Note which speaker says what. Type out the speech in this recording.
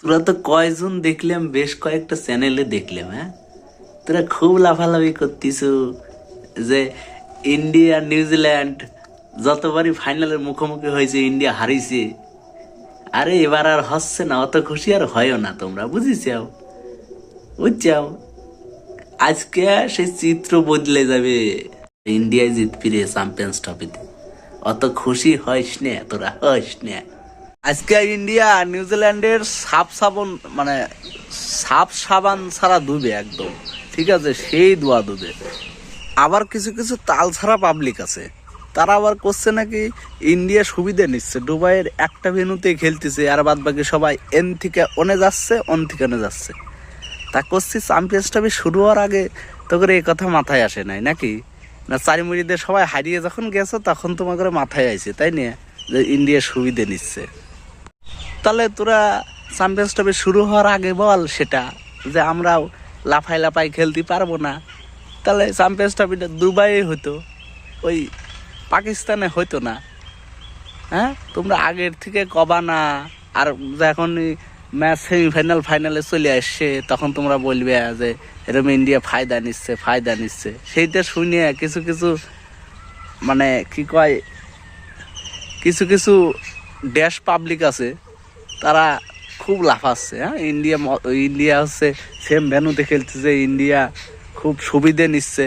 Speaker 1: তোরা তো কয়জন দেখলাম, বেশ কয়েকটা চ্যানেলে দেখলাম হ্যাঁ? তোরা খুব লাফালাফি করতিস যে ইন্ডিয়া নিউজিল্যান্ড যতবারই ফাইনালের মুখোমুখি হয়েছে, ইন্ডিয়া হারিয়েছে। আরে, এবার আর হচ্ছে না, অত খুশি আর হয়ও না তোমরা, বুঝিছাও? বুঝছাও? আজকে সেই চিত্র বদলে যাবে। ইন্ডিয়ায় জিতবি রে চ্যাম্পিয়ন্স ট্রফিতে অত খুশি হইস না, তোরা হইস না।
Speaker 2: আজকে ইন্ডিয়া নিউজিল্যান্ডের সাপ সাবন মানে সাপ সাবান ছাড়া দুবে একদম। ঠিক আছে? সেই দোয়া দুবে। আবার কিছু কিছু তাল ছাড়া পাবলিক আছে। তারা আবার করছে নাকি, ইন্ডিয়া সুবিধা নিচ্ছে। দুবাইয়ের একটা ভেনুতে খেলতেছে, আর বাদ বাকি সবাই এন থেকে অনে যাচ্ছে অন থেকে অনে যাচ্ছে। তা করছি চ্যাম্পিয়ন্স ট্রফি শুরু হওয়ার আগে তো করে এই কথা মাথায় আসে নাই, নাকি? না, চারিমুড়িদের সবাই হারিয়ে যখন গেছো, তখন তোমাকে মাথায় আইছে, তাই নিয়ে? যে ইন্ডিয়া সুবিধে নিচ্ছে। তাহলে তোরা চ্যাম্পিয়ন্স ট্রফি শুরু হওয়ার আগে বল সেটা, যে আমরাও লাফাই লাফাই খেলতে পারব না। তাহলে চ্যাম্পিয়ন্স ট্রফিটা দুবাই হতো ওই পাকিস্তানে হতো না। হ্যাঁ? তোমরা আগের থেকে কবা না, আর যখন ম্যাচ সেমিফাইনাল ফাইনালে চলে আসছে, তখন তোমরা বলবে যে এরকম ইন্ডিয়া ফায়দা নিচ্ছে ফায়দা নিচ্ছে। সেইটা শুনে কিছু কিছু মানে কি কয়, কিছু কিছু ড্যাশ পাবলিক আছে তারা খুব লাফাচ্ছে হ্যাঁ? ইন্ডিয়া ইন্ডিয়া হচ্ছে সেম ভ্যানুতে খেলতেছে ইন্ডিয়া খুব সুবিধে নিচ্ছে।